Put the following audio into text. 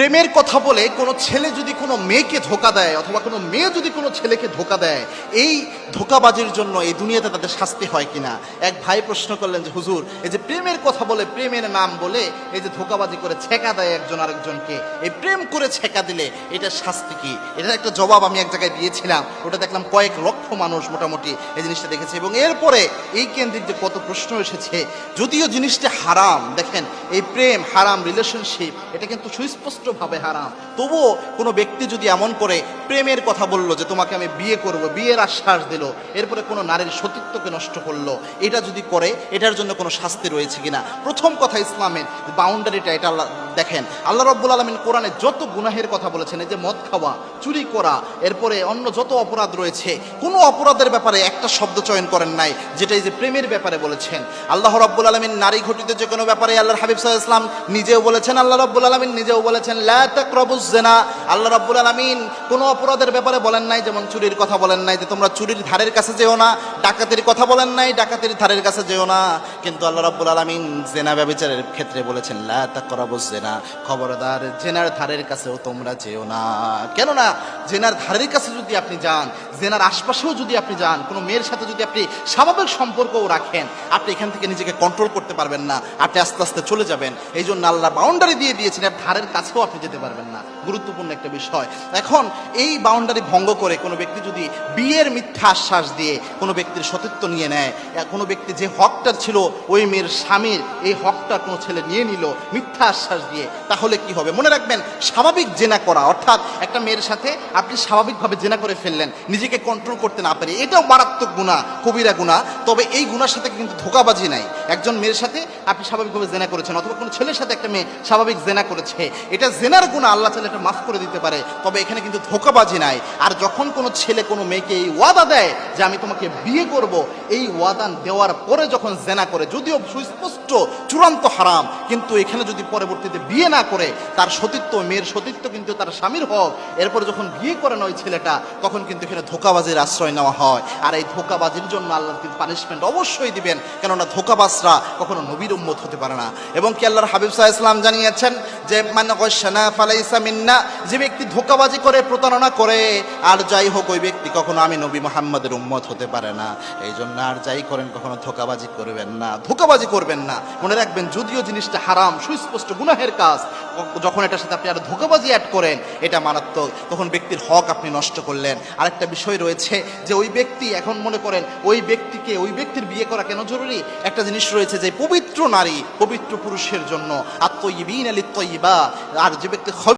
প্রেমের কথা বলে কোনো ছেলে যদি কোনো মেয়েকে ধোকা দেয় অথবা কোনো মেয়ে যদি কোনো ছেলেকে ধোকা দেয়, এই ধোকাবাজির জন্য এই দুনিয়াতে তাদের শাস্তি হয় কিনা? এক ভাই প্রশ্ন করলেন যে, হুজুর, এই যে প্রেমের কথা বলে প্রেমের নাম বলে এই যে ধোকাবাজি করে ছেকা দেয় একজন আরেকজনকে, এই প্রেম করে ছেকা দিলে এটা শাস্তি কি? এটার একটা জবাব আমি এক জায়গায় দিয়েছিলাম, ওটা দেখলাম কয়েক লক্ষ মানুষ মোটামুটি এই জিনিসটা দেখেছে এবং এরপরে এই কেন্দ্রিক যে কত প্রশ্ন এসেছে, যদিও জিনিসটা হারাম, দেখেন, এই প্রেম, হারাম রিলেশনশিপ এটা কিন্তু সুস্পষ্টভাবে হারাম। তবুও কোনো ব্যক্তি যদি এমন করে, প্রেমের কথা বলল যে তোমাকে আমি বিয়ে করব, বিয়ের আশ্বাস দিল, এরপরে কোনো নারীর সতীত্বকে নষ্ট করল, এটা যদি করে, এটার জন্য কোনো শাস্তি রয়েছে কিনা? প্রথম কথা ইসলামের বাউন্ডারিটা এটা দেখেন। আল্লাহ রব্বুল আলমিন কোরআনে যত গুনাহের কথা বলেছেন, এই যে মদ খাওয়া, চুরি করা, এরপরে অন্য যত অপরাধ রয়েছে, কোনো অপরাধের ব্যাপারে একটা শব্দ চয়ন করেন নাই, যেটা এই যে প্রেমের ব্যাপারে বলেছেন। আল্লাহ রব্বুল আলমিন নারী ঘটিত যে কোনো ব্যাপারে আল্লাহ হাবিব সাহা ইসলাম নিজেও বলেছেন, আল্লাহ রব্বুল আলমিন নিজেও বলেছেন লা আল্লাহ আলমিন কোনো অপরাধের ব্যাপারে বলেন নাই, যেমন চুরির কথা বলেন নাই, যে তোমরা চুরির ধারের কাছে যেও না, ডাকাতির কথা বলেন নাই, ডাকাতির ধারের কাছে যেও না। কিন্তু আল্লাহ আলমিন জেনা ব্যবচারের ক্ষেত্রে বলেছেন খবরদার জেনার ধারের কাছেও তোমরা যেও না। কেননা জেনার ধারের কাছে যদি আপনি যান জেনার আশপাশেও যদি আপনি যান, কোনো মেয়ের সাথে যদি আপনি স্বাভাবিক সম্পর্কও রাখেন, আপনি এখান থেকে নিজেকে কন্ট্রোল করতে পারবেন না, আপনি আস্তে আস্তে চলে যাবেন। এই জন্য আল্লাহ বাউন্ডারি দিয়ে দিয়েছেন ধারের কাছেও আপনি যেতে পারবেন না। গুরুত্বপূর্ণ একটা বিষয়। এখন এই বাউন্ডারি ভঙ্গ করে কোনো ব্যক্তি যদি বিয়ের মিথ্যা আশ্বাস দিয়ে কোনো ব্যক্তির সতীত্ব নিয়ে নেয় কোনো ব্যক্তি যে হকটা ছিল ওই মেয়ের স্বামীর, এই হকটা কোনো ছেলে নিয়ে নিল মিথ্যা আশ্বাস দিয়ে, তাহলে কি হবে? মনে রাখবেন, স্বাভাবিক জেনা করা, অর্থাৎ একটা মেয়ের সাথে আপনি স্বাভাবিকভাবে জেনা করে ফেললেন, নিজেকে কন্ট্রোল করতে না পারে এটাও মারাত্মক গুণা কবিরা গুণা তবে এই গুণার সাথে কিন্তু ধোকাবাজি নাই। একজন মেয়ের সাথে আপনি স্বাভাবিকভাবে জেনা করেছেন, অথবা কোনো ছেলের সাথে একটা মেয়ে স্বাভাবিক জেনা করেছে, এটা জেনার গুণা আল্লাহ চাইলে এটা মাফ করে দিতে পারে, তবে এখানে কিন্তু ধোকাবাজি নাই। আর যখন কোনো ছেলে কোনো মেয়েকে এই ওয়াদা দেয় যে আমি তোমাকে বিয়ে করব, এই ওয়াদা দেওয়ার পরে যখন জেনা করে, যদিও সুস্পষ্ট, চূড়ান্ত হারাম, কিন্তু এখানে যদি পরবর্তীতে বিয়ে না করে, তার সতীত্ব, মেয়ের সতীত্ব কিন্তু তার স্বামীর হক। এরপরে যখন বিয়ে করে না ওই ছেলেটা, তখন কিন্তু এখানে ধোকাবাজির আশ্রয় নেওয়া হয়। আর এই ধোকাবাজির জন্য আল্লাহ কিন্তু পানিশমেন্ট অবশ্যই দিবেন, কেননা ধোকাবাজরা কখনো নবীর উম্মত হতে পারে না। এবং কি আল্লাহর হাবিব সাহা ইসলাম জানিয়েছেন যে মানে যে ব্যক্তি ধোকাবাজি করে, প্রতারণা করে, আর যাই হোক, ওই ব্যক্তি কখনো আমি নবী মোহাম্মদের উম্মত হতে পারে না। এই জন্য আর যাই করেন, কখনো ধোকাবাজি করবেন না। ধোকাবাজি করবেন না। মনে রাখবেন, যদিও জিনিসটা হারাম, সুস্পষ্ট গুনাহের কাজ, যখন এটার সাথে আপনি আর ধোকাবাজি অ্যাড করেন, এটা মারাত্মক। তখন ব্যক্তির হক আপনি নষ্ট করলেন। আরেকটা বিষয় রয়েছে যে, ওই ব্যক্তি, এখন মনে করেন, ওই ব্যক্তিকে, ওই ব্যক্তির বিয়ে করা কেন জরুরি? একটা জিনিস রয়েছে যে, পবিত্র নারী, পবিত্র পুরুষের জন্য আত্মইবিন আলী তৈবা আর যে ব্যক্তি